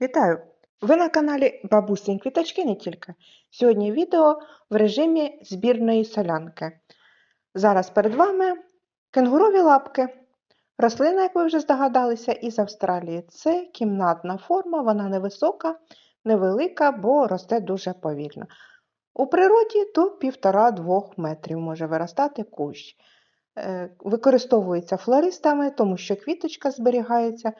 Вітаю! Ви на каналі Бабусин Квіточки не тільки. Сьогодні відео в режимі збірної солянки. Зараз перед вами кенгурові лапки. Рослина, як ви вже здогадалися, із Австралії. Це кімнатна форма, вона невисока, невелика, бо росте дуже повільно. У природі до 1,5-2 метрів може виростати кущ. Е, Використовується флористами, тому що квіточка зберігається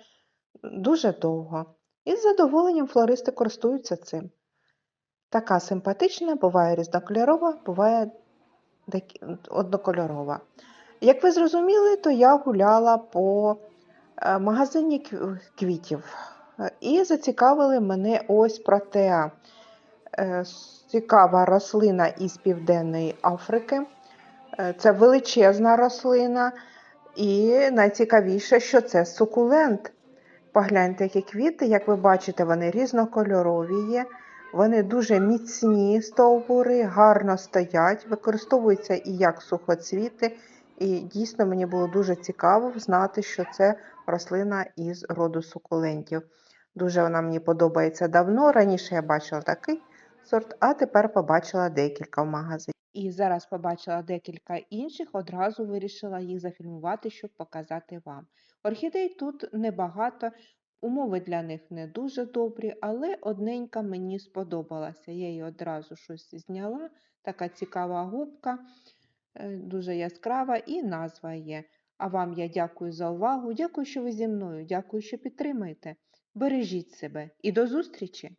дуже довго. І з задоволенням флористи користуються цим. Така симпатична, буває різнокольорова, буває однокольорова. Як ви зрозуміли, то я гуляла по е, магазині квітів Е, і зацікавили мене ось протеа. Е, Цікава рослина із Південної Африки. Це величезна рослина, і найцікавіше, що це сукулент. Погляньте, які квіти, як ви бачите, вони різнокольорові є, вони дуже міцні стовбури, гарно стоять, використовуються і як сухоцвіти. І дійсно мені було дуже цікаво знати, що це рослина із роду сукулентів. Дуже вона мені подобається давно. Раніше я бачила такий сорт, а тепер побачила декілька в магазині. І зараз побачила декілька інших, одразу вирішила їх зафільмувати, щоб показати вам. Орхідей тут небагато, умови для них не дуже добрі, але одненька мені сподобалася. Я її одразу щось зняла, така цікава губка, е, дуже яскрава, і назва є. А вам я дякую за увагу, дякую, що ви зі мною, дякую, що підтримуєте. Бережіть себе і до зустрічі!